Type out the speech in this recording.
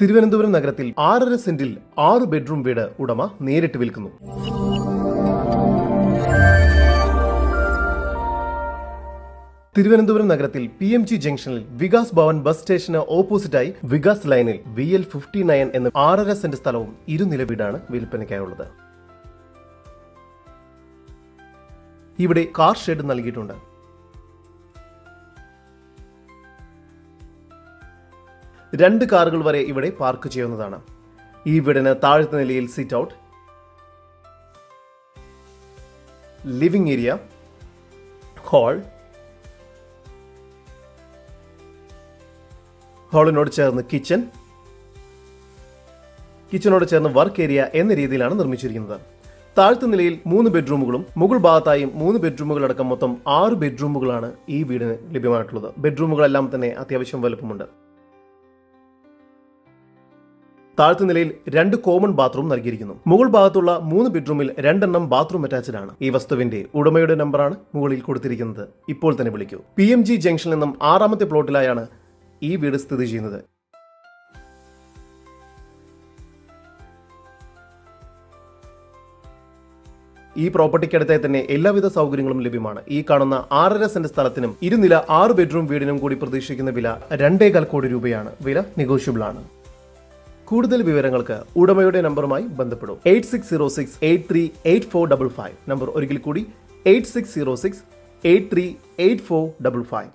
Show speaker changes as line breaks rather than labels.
തിരുവനന്തപുരം നഗരത്തിൽ ആറര സെന്റിൽ ആറ് ബെഡ്റൂം വീട് ഉടമ നേരിട്ട് വിൽക്കുന്നു. തിരുവനന്തപുരം നഗരത്തിൽ പി എം ജി ജംഗ്ഷനിൽ വികാസ് ഭവൻ ബസ് സ്റ്റേഷന് ഓപ്പോസിറ്റായി വികാസ് ലൈനിൽ വി എൽ ഫിഫ്റ്റി നയൻ എന്ന ആറര സെന്റ് സ്ഥലവും ഇരുനില വീടാണ് വിൽപ്പനയ്ക്കായുള്ളത്. ഇവിടെ കാർ ഷെഡ് നൽകിയിട്ടുണ്ട്. രണ്ട് കാറുകൾ വരെ ഇവിടെ പാർക്ക് ചെയ്യുന്നതാണ്. ഈ വീടിന് താഴത്തെ നിലയിൽ sit out living area hall ഹോളിനോട് ചേർന്ന് കിച്ചൺ കിച്ചനോട് ചേർന്ന് വർക്ക് ഏരിയ എന്ന രീതിയിലാണ് നിർമ്മിച്ചിരിക്കുന്നത്. താഴത്തെ നിലയിൽ മൂന്ന് ബെഡ്റൂമുകളും മുകൾ ഭാഗത്തായും മൂന്ന് ബെഡ്റൂമുകൾ അടക്കം മൊത്തം ആറ് ബെഡ്റൂമുകളാണ് ഈ വീടിന് ലഭ്യമായിട്ടുള്ളത്. ബെഡ്റൂമുകളെല്ലാം തന്നെ അത്യാവശ്യം വലുപ്പമുണ്ട്. താഴത്തെ നിലയിൽ രണ്ട് കോമൺ ബാത്റൂം നൽകിയിരിക്കുന്നു. മുകൾ ഭാഗത്തുള്ള മൂന്ന് ബെഡ്റൂമിൽ രണ്ടെണ്ണം ബാത്റൂം അറ്റാച്ച്ഡ് ആണ്. ഈ വസ്തുവിന്റെ ഉടമയുടെ നമ്പറാണ് മുകളിൽ കൊടുത്തിരിക്കുന്നത്. ഇപ്പോൾ തന്നെ വിളിക്കൂ. പി എം ജി ജംഗ്ഷനിൽ നിന്നും ആറാമത്തെ പ്ലോട്ടിലായാണ് ഈ വീട് സ്ഥിതി ചെയ്യുന്നത്. ഈ പ്രോപ്പർട്ടിക്കടുത്തായി തന്നെ എല്ലാവിധ സൗകര്യങ്ങളും ലഭ്യമാണ്. ഈ കാണുന്ന ആറര സെന്റ് സ്ഥലത്തിനും ഇരുനില ആറ് ബെഡ്റൂം വീടിനും കൂടി പ്രതീക്ഷിക്കുന്ന വില രണ്ടേകാൽ കോടി രൂപയാണ്. വില നെഗോഷ്യബിൾ ആണ്. കൂടുതൽ വിവരങ്ങൾക്ക് ഉടമയുടെ നമ്പറുമായി ബന്ധപ്പെടും. Eight six zero six eight three eight four double five. Number ഒരിക്കൽ കൂടി eight six zero six eight three eight four double five.